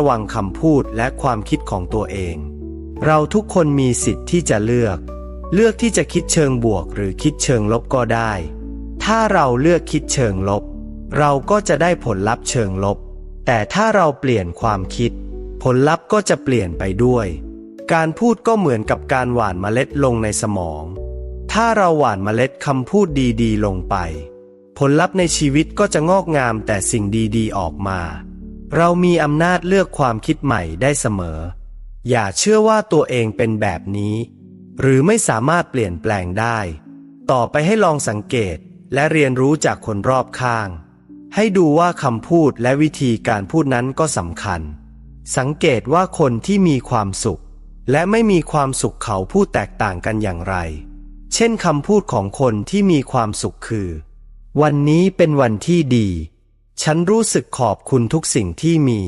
ระวังคำพูดและความคิดของตัวเอง เราทุกคนมีสิทธิ์ที่จะเลือก เลือกที่จะคิดเชิงบวกหรือคิดเชิงลบก็ได้ ถ้าเราเลือกคิดเชิงลบ เราก็จะได้ผลลัพธ์เชิงลบ แต่ถ้าเราเปลี่ยนความคิด ผลลัพธ์ก็จะเปลี่ยนไปด้วย การพูดก็เหมือนกับการหว่านเมล็ดลงในสมอง ถ้าเราหว่านเมล็ดคำพูดดีๆ ลงไป ผลลัพธ์ในชีวิตก็จะงอกงามแต่สิ่งดีๆ ออกมา เรามีอำนาจเลือกความคิดใหม่ได้เสมอ อย่าเชื่อว่าตัวเองเป็นแบบนี้ หรือไม่สามารถเปลี่ยนแปลงได้ ต่อไปให้ลองสังเกตและเรียนรู้จากคนรอบข้าง ให้ดูว่าคำพูดและวิธีการพูดนั้นก็สำคัญ สังเกตว่าคนที่มีความสุข และไม่มีความสุขเขาพูดแตกต่างกันอย่างไร เช่นคำพูดของคนที่มีความสุขคือ วันนี้เป็นวันที่ดี ฉันรู้สึกขอบคุณทุกสิ่งที่มี